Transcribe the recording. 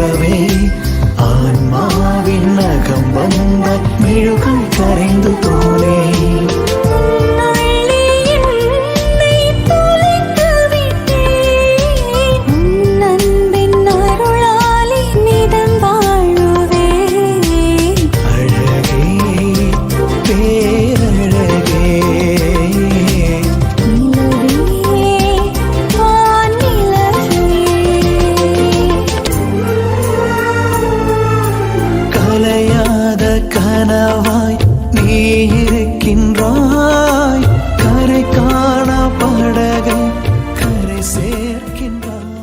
உறவே ஆன்மாவின் அகம்பா கலையாத கனவாய் நீ இருக்கின்றாய். கரை காண படகை கரை சேர்க்கின்றாய்.